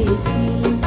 一起。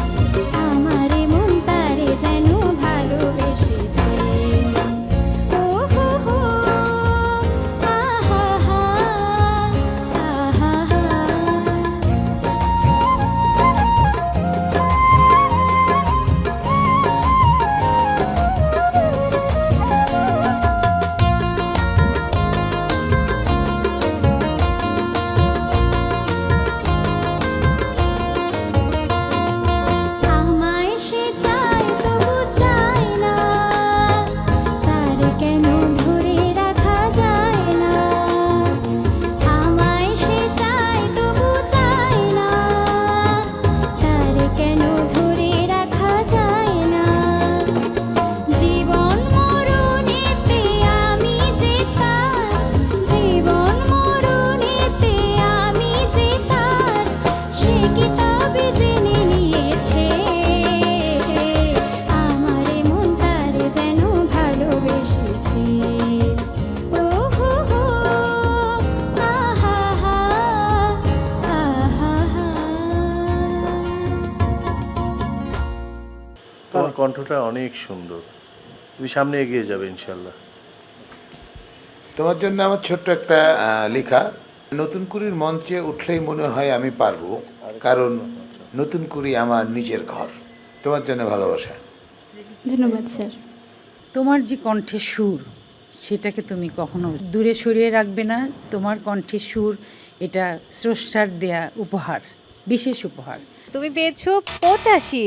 কণ্ঠটা অনেক সুন্দর। তুমি সামনে এগিয়ে যাবে ইনশাল্লাহ তোমার জন্য আমার ছোট্ট একটা লেখা। নতুন কুড়ির মঞ্চে উঠলেই মনে হয় আমি পারব কারণ নতুন কুড়ি আমার নিজের ঘর। তোমার জন্য ভালোবাসা। ধন্যবাদ স্যার। তোমার যে কণ্ঠের সুর সেটাকে তুমি কখনো দূরে সরিয়ে রাখবে না। তোমার কণ্ঠের সুর এটা স্রষ্টার দেয়া উপহার বিশেষ উপহার। তুমি পেয়েছ পঁচাশি